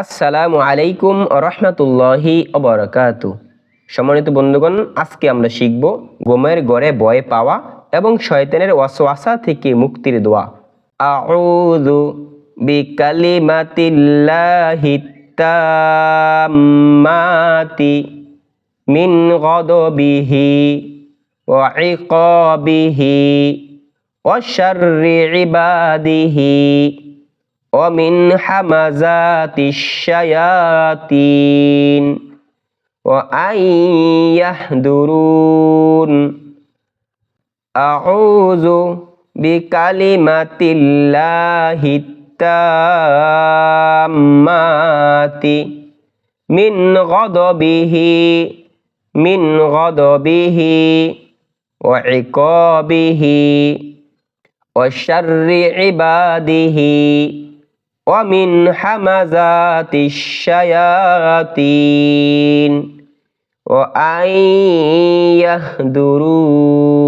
আসসালামু আলাইকুম রহমতুল্লাহি অবরাকাতু। সম্মানিত বন্ধুগণ, আজকে আমরা শিখব গোমের গড়ে ভয় পাওয়া এবং শয়তানের ওয়াসওয়াসা থেকে মুক্তির দোয়া। আউযু বিকালিমাতিল্লাহি তাম্মাতি মিন গদবিহি ওয়া ইকাবিহি ওয়া শাররি ইবাদিহি। অমিন হামাজাতিশায়াতিন ও আইয়াহদুরুন আউযু বিকালিমাতিল্লাহি তাম্মাতি মিন গদবিহি মিন গদবিহি ওয়া ইকাবিহি ওয়া শাররি ইবাদিহি ومن حمزات الشياطين وأن يهدرون